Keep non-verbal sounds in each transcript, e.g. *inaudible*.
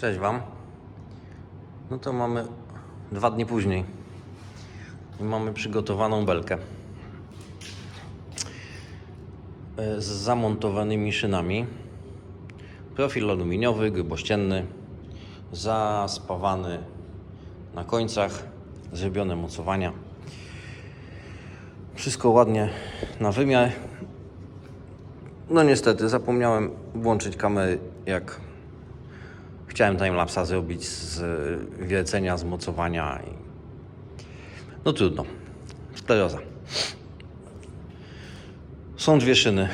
Cześć Wam. No to mamy dwa dni później. I mamy przygotowaną belkę. E, Z zamontowanymi szynami. Profil aluminiowy, grubościenny, zaspawany na końcach, zrobione mocowania. Wszystko ładnie na wymiar. No niestety zapomniałem włączyć kamery jak chciałem timelapsa zrobić z wiercenia, z mocowania i no trudno. Skleroza. Są dwie szyny.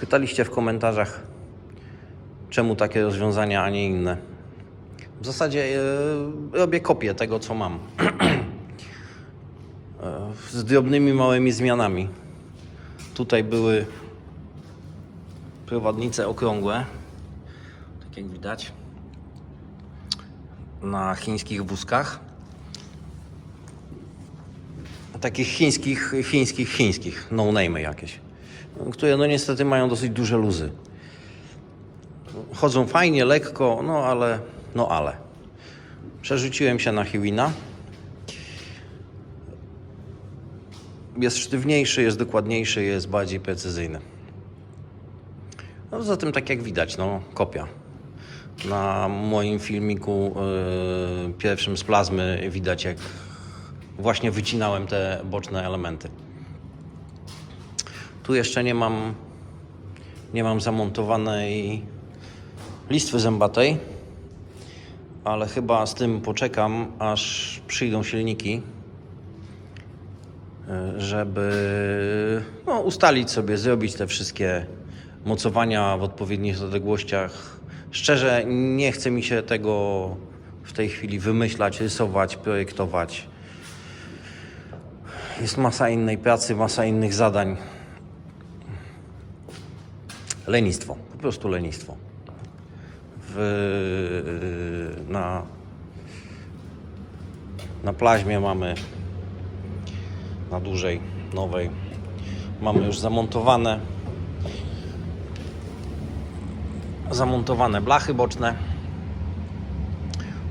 Pytaliście w komentarzach, czemu takie rozwiązania, a nie inne. W zasadzie e, robię kopię tego, co mam. *clears throat* E, z drobnymi, małymi zmianami. Tutaj były prowadnice okrągłe, jak widać, na chińskich wózkach. Takich chińskich, chińskich, chińskich, no name jakieś, które no niestety mają dosyć duże luzy. Chodzą fajnie, lekko, no ale, no ale. Przerzuciłem się na Hiwina. Jest sztywniejszy, jest dokładniejszy, jest bardziej precyzyjny. No poza tym, tak jak widać, no kopia. Na moim filmiku yy, pierwszym z plazmy widać, jak właśnie wycinałem te boczne elementy. Tu jeszcze nie mam, nie mam zamontowanej listwy zębatej, ale chyba z tym poczekam, aż przyjdą silniki, yy, żeby no, ustalić sobie, zrobić te wszystkie mocowania w odpowiednich odległościach. Szczerze, nie chce mi się tego w tej chwili wymyślać, rysować, projektować. Jest masa innej pracy, masa innych zadań. Lenistwo, po prostu lenistwo. W, na, na plaźmie mamy na dużej, nowej. Mamy już zamontowane zamontowane blachy boczne.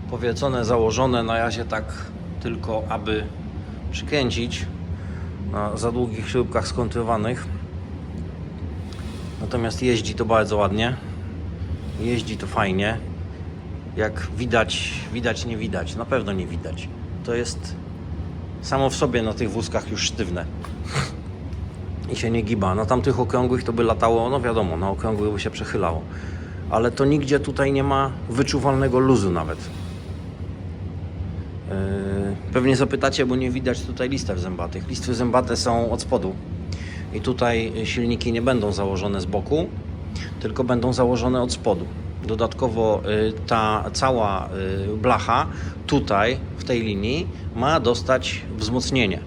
Powiercone, założone na razie tak tylko, aby przykręcić na za długich śrubkach skontrowanych. Natomiast jeździ to bardzo ładnie. Jeździ to fajnie. Jak widać, widać, nie widać. Na pewno nie widać. To jest samo w sobie na tych wózkach już sztywne i się nie giba. Na tamtych okrągłych to by latało, no wiadomo, na okrągłych by się przechylało. Ale to nigdzie tutaj nie ma wyczuwalnego luzu nawet. Yy, Pewnie zapytacie, bo nie widać tutaj listew zębatych. Listwy zębate są od spodu. I tutaj silniki nie będą założone z boku, tylko będą założone od spodu. Dodatkowo yy, ta cała yy, blacha tutaj, w tej linii, ma dostać wzmocnienie.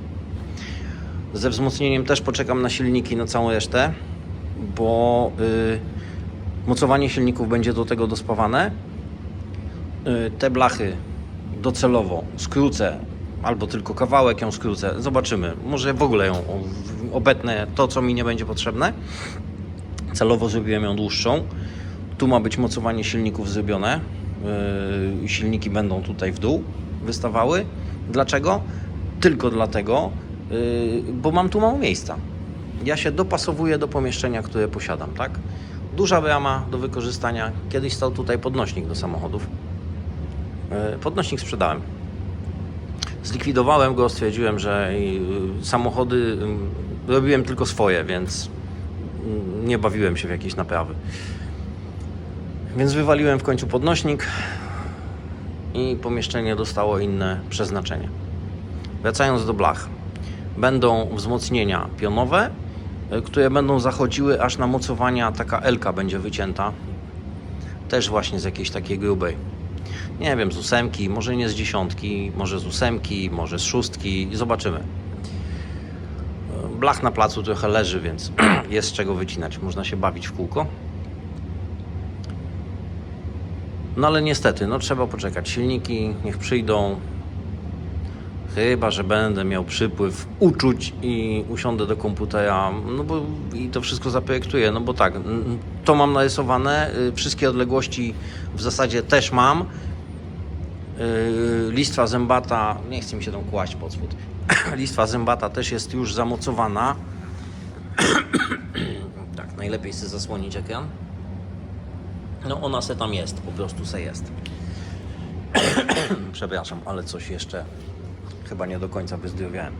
Ze wzmocnieniem też poczekam na silniki, na całą resztę, bo mocowanie silników będzie do tego dospawane. Y, te blachy docelowo skrócę, albo tylko kawałek ją skrócę. Zobaczymy. Może w ogóle ją obetnę to, co mi nie będzie potrzebne. Celowo zrobiłem ją dłuższą. Tu ma być mocowanie silników zrobione. Yy, silniki będą tutaj w dół wystawały. Dlaczego? Tylko dlatego, yy, bo mam tu mało miejsca. Ja się dopasowuję do pomieszczenia, które posiadam, tak? Duża brama do wykorzystania. Kiedyś stał tutaj podnośnik do samochodów. Yy, Podnośnik sprzedałem. Zlikwidowałem go, stwierdziłem, że yy, samochody yy, robiłem tylko swoje, więc yy, nie bawiłem się w jakieś naprawy. Więc wywaliłem w końcu podnośnik i pomieszczenie dostało inne przeznaczenie. Wracając do blach. Będą wzmocnienia pionowe, y, które będą zachodziły aż na mocowania. Taka elka będzie wycięta. Też właśnie z jakiejś takiej grubej. Nie wiem, z ósemki, może nie z dziesiątki, może z ósemki, może z szóstki. Zobaczymy. Blach na placu trochę leży, więc *clears throat* jest z czego wycinać. Można się bawić w kółko. No ale niestety, no trzeba poczekać. Silniki niech przyjdą. Chyba, że będę miał przypływ uczuć i usiądę do komputera, no bo i to wszystko zaprojektuję, no bo tak, to mam narysowane, y, wszystkie odległości w zasadzie też mam. Yy, Listwa zębata, nie chcę mi się tam kłaść pod spód. *clears throat* Listwa zębata też jest już zamocowana. *clears throat* tak, najlepiej sobie zasłonić ekran. No ona se tam jest, po prostu se jest. *clears throat* Przepraszam, ale coś jeszcze chyba nie do końca wyzdrowiałem.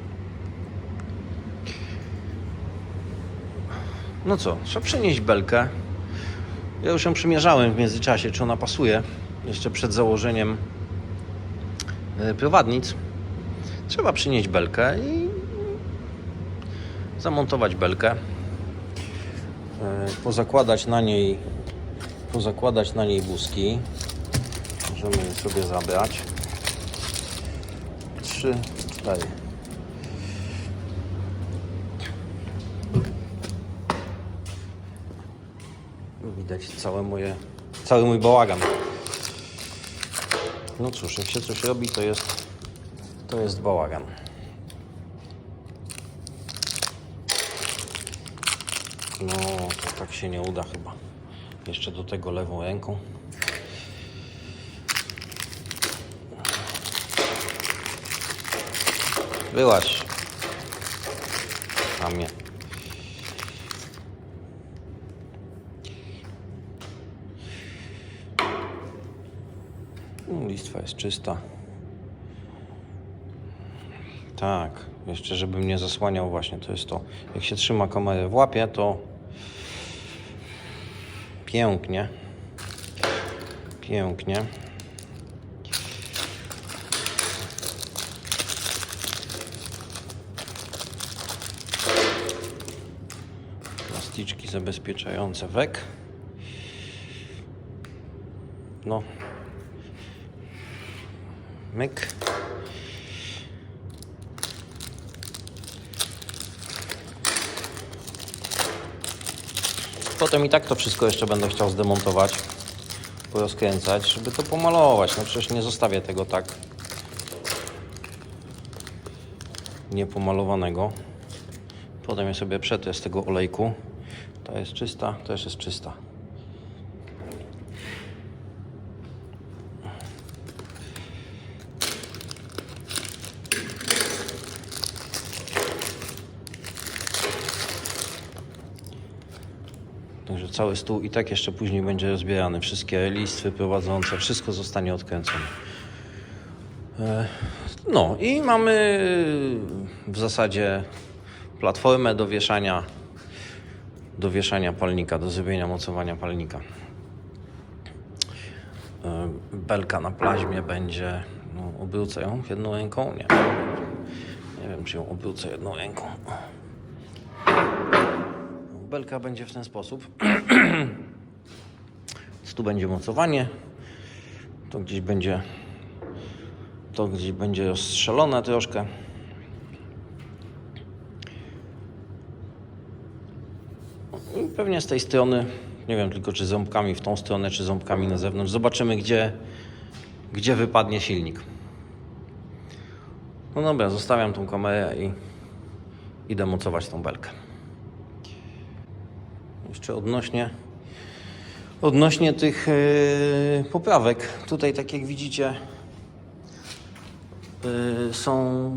No co, trzeba przynieść belkę. Ja już ją przymierzałem w międzyczasie, czy ona pasuje. Jeszcze przed założeniem e, prowadnic. Trzeba przynieść belkę i zamontować belkę. E, Pozakładać na niej pozakładać na niej wózki. Możemy je sobie zabrać. Trzy, cztery. Widać całe moje, cały mój bałagan. No cóż, jak się coś robi, to jest, to jest bałagan. No, to tak się nie uda chyba. Jeszcze do tego lewą ręką. Byłaś. A mnie. No, listwa jest czysta. Tak, jeszcze żebym nie zasłaniał właśnie, to jest to. Jak się trzyma kamerę w łapie, to pięknie. Pięknie. Zabezpieczające wek. No. Myk. Potem i tak to wszystko jeszcze będę chciał zdemontować, porozkręcać, żeby to pomalować. No przecież nie zostawię tego tak niepomalowanego. Potem je sobie przetrę z tego olejku. Ta jest czysta, też jest czysta. Także cały stół i tak jeszcze później będzie rozbierany. Wszystkie listwy prowadzące, wszystko zostanie odkręcone. E, No i mamy w zasadzie platformę do wieszania, do wieszania palnika, do zrobienia mocowania palnika. E, Belka na plaźmie będzie, no, obrócę ją jedną ręką, nie. Nie wiem, czy ją obrócę jedną ręką. Belka będzie w ten sposób. *clears throat* Tu będzie mocowanie. To gdzieś będzie to gdzieś będzie rozstrzelone troszkę. Pewnie z tej strony, nie wiem tylko czy ząbkami w tą stronę, czy ząbkami na zewnątrz. Zobaczymy gdzie, gdzie wypadnie silnik. No dobra, zostawiam tą kamerę i idę mocować tą belkę. Jeszcze odnośnie, odnośnie tych yy, poprawek. Tutaj, tak jak widzicie, yy, są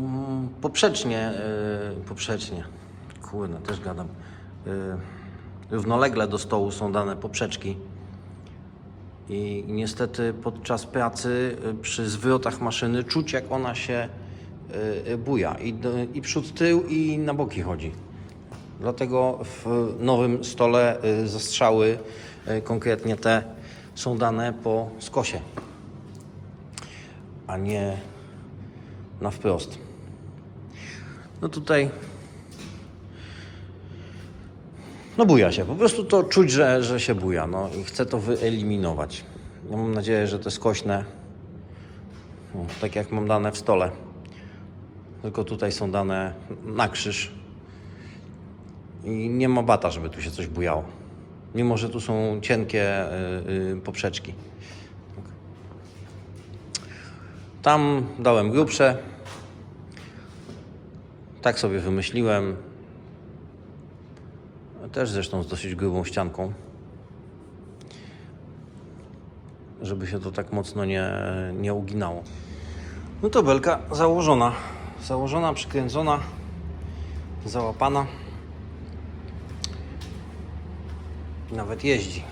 poprzecznie, yy, poprzecznie, kurde, też gadam, yy, równolegle do stołu są dane poprzeczki. I niestety podczas pracy y, przy zwrotach maszyny czuć jak ona się y, buja i, i przód tył i na boki chodzi. Dlatego w nowym stole y, zastrzały, y, konkretnie te, są dane po skosie, a nie na wprost. No tutaj. No buja się, po prostu to czuć, że, że się buja, no i chcę to wyeliminować. Ja mam nadzieję, że te skośne, no, tak jak mam dane w stole, tylko tutaj są dane na krzyż, i nie ma bata, żeby tu się coś bujało. Mimo, że tu są cienkie y, y, poprzeczki. Tam dałem grubsze. Tak sobie wymyśliłem. Też zresztą z dosyć grubą ścianką. Żeby się to tak mocno nie, nie uginało. No to belka założona. Założona, przykręcona, załapana. Nawet jeździ.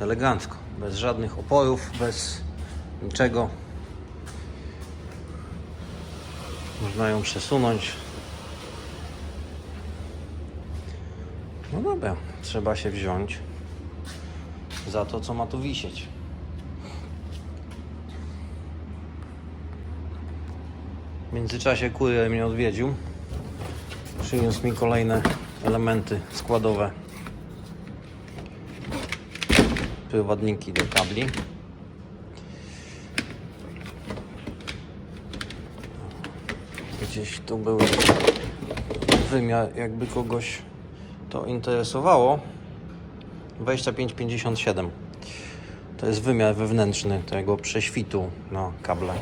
Elegancko, bez żadnych oporów, bez niczego. Można ją przesunąć. No dobra, trzeba się wziąć za to, co ma tu wisieć. W międzyczasie kurier mnie odwiedził. Przyniósł mi kolejne elementy składowe. Prowadniki do kabli. Gdzieś tu był wymiar, jakby kogoś to interesowało. 2557. To jest wymiar wewnętrzny tego prześwitu na kable.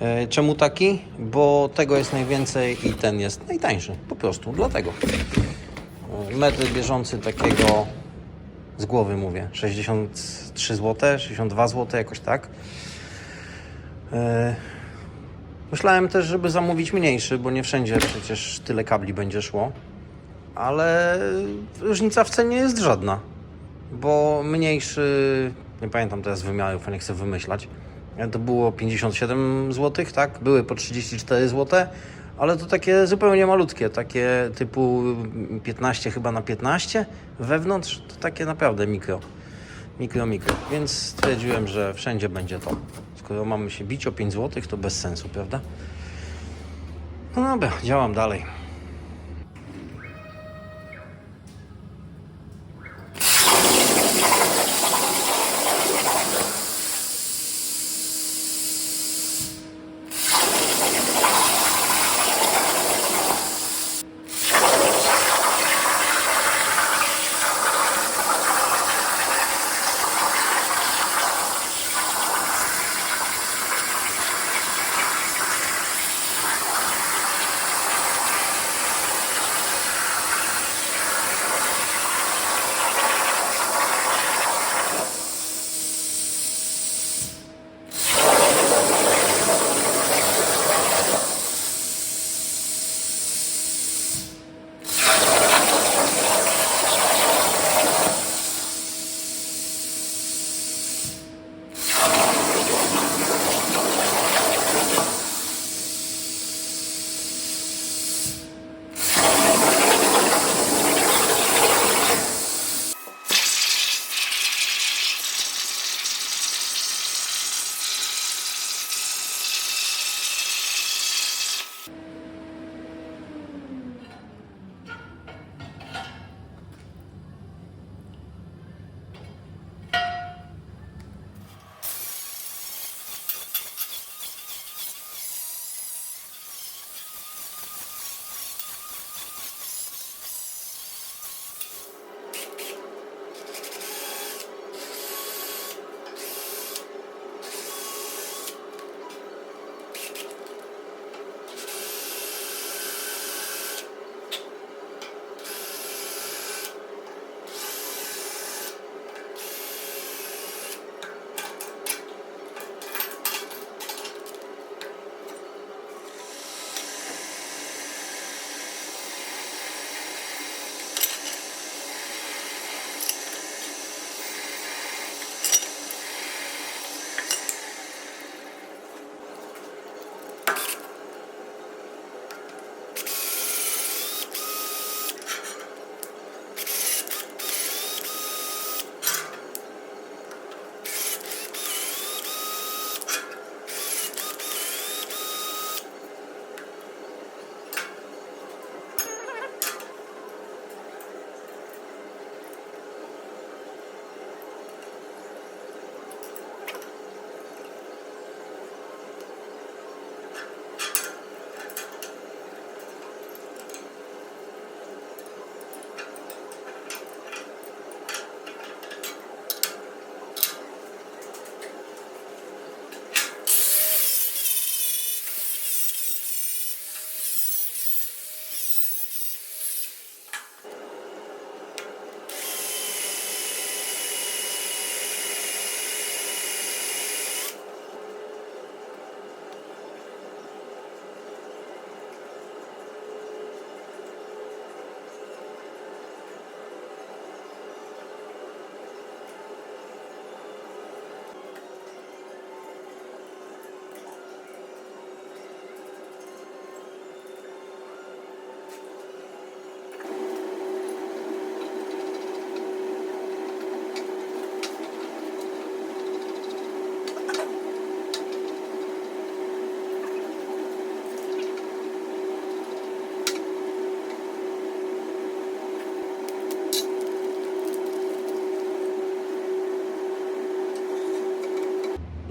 E, Czemu taki? Bo tego jest najwięcej i ten jest najtańszy. Po prostu, dlatego. E, Metr bieżący takiego z głowy mówię 63 zł, 62 zł, jakoś tak. E, Myślałem też, żeby zamówić mniejszy, bo nie wszędzie przecież tyle kabli będzie szło. Ale różnica w cenie jest żadna. Bo mniejszy, nie pamiętam teraz wymiarów, nie chcę wymyślać. To było 57 zł, tak? Były po 34 zł, ale to takie zupełnie malutkie, takie typu 15 chyba na 15 wewnątrz, to takie naprawdę mikro. Mikro, mikro. Więc stwierdziłem, że wszędzie będzie to. Skoro mamy się bić o 5 zł, to bez sensu, prawda? No dobra, działam dalej.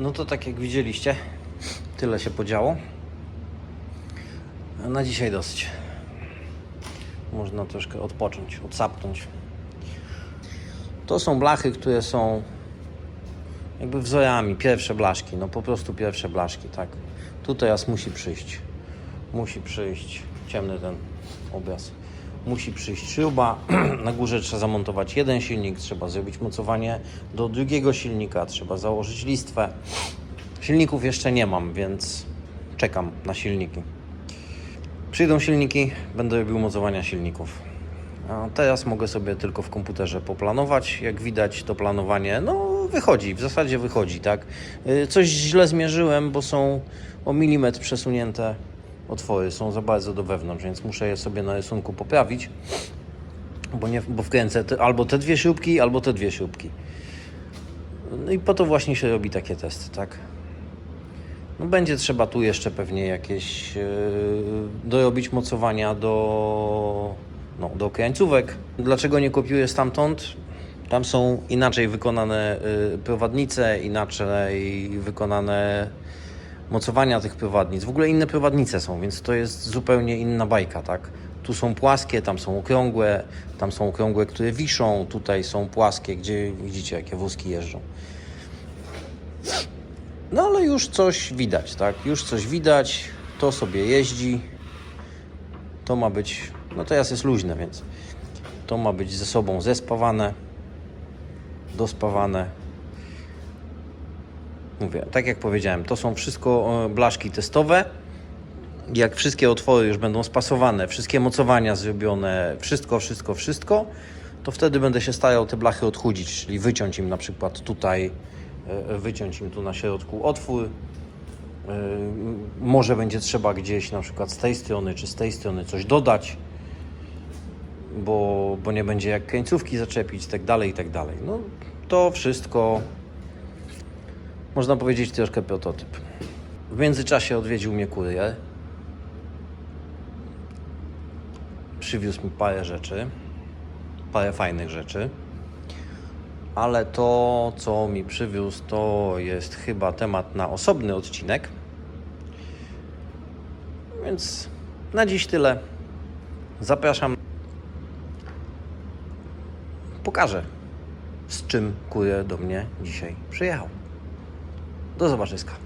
No to tak jak widzieliście, tyle się podziało. Na dzisiaj dosyć. Można troszkę odpocząć, odsapnąć. To są blachy, które są jakby wzorami, pierwsze blaszki, no po prostu pierwsze blaszki, tak. Tu teraz musi przyjść, musi przyjść, ciemny ten obraz, musi przyjść śruba, *clears throat* na górze trzeba zamontować jeden silnik, trzeba zrobić mocowanie do drugiego silnika, trzeba założyć listwę. Silników jeszcze nie mam, więc czekam na silniki. Przyjdą silniki, będę robił mocowania silników. A teraz mogę sobie tylko w komputerze poplanować. Jak widać, to planowanie no, wychodzi, w zasadzie wychodzi, tak. Y, Coś źle zmierzyłem, bo są o milimetr przesunięte otwory, są za bardzo do wewnątrz, więc muszę je sobie na rysunku poprawić, bo, nie, bo wkręcę te, albo te dwie śrubki, albo te dwie śrubki. No i po to właśnie się robi takie testy, tak. No będzie trzeba tu jeszcze pewnie jakieś yy, dorobić mocowania do, no, do krańcówek. Dlaczego nie kopiuję stamtąd? Tam są inaczej wykonane yy, prowadnice, inaczej wykonane mocowania tych prowadnic. W ogóle inne prowadnice są, więc to jest zupełnie inna bajka, tak? Tu są płaskie, tam są okrągłe, tam są okrągłe, które wiszą, tutaj są płaskie, gdzie widzicie, jakie wózki jeżdżą. No ale już coś widać, tak? Już coś widać, to sobie jeździ. To ma być, no teraz jest luźne, więc to ma być ze sobą zespawane, dospawane. Mówię, tak jak powiedziałem, to są wszystko e, blaszki testowe. Jak wszystkie otwory już będą spasowane, wszystkie mocowania zrobione, wszystko, wszystko, wszystko, to wtedy będę się starał te blachy odchudzić, czyli wyciąć im na przykład tutaj, e, wyciąć im tu na środku otwór. E, Może będzie trzeba gdzieś na przykład z tej strony czy z tej strony coś dodać, bo, bo nie będzie jak końcówki zaczepić, tak dalej, i tak dalej. No to wszystko można powiedzieć troszkę prototyp. W międzyczasie odwiedził mnie kurier. Przywiózł mi parę rzeczy, parę fajnych rzeczy. Ale to, co mi przywiózł, to jest chyba temat na osobny odcinek. Więc na dziś tyle. Zapraszam. Pokażę, z czym kurier do mnie dzisiaj przyjechał. Do zobaczyska.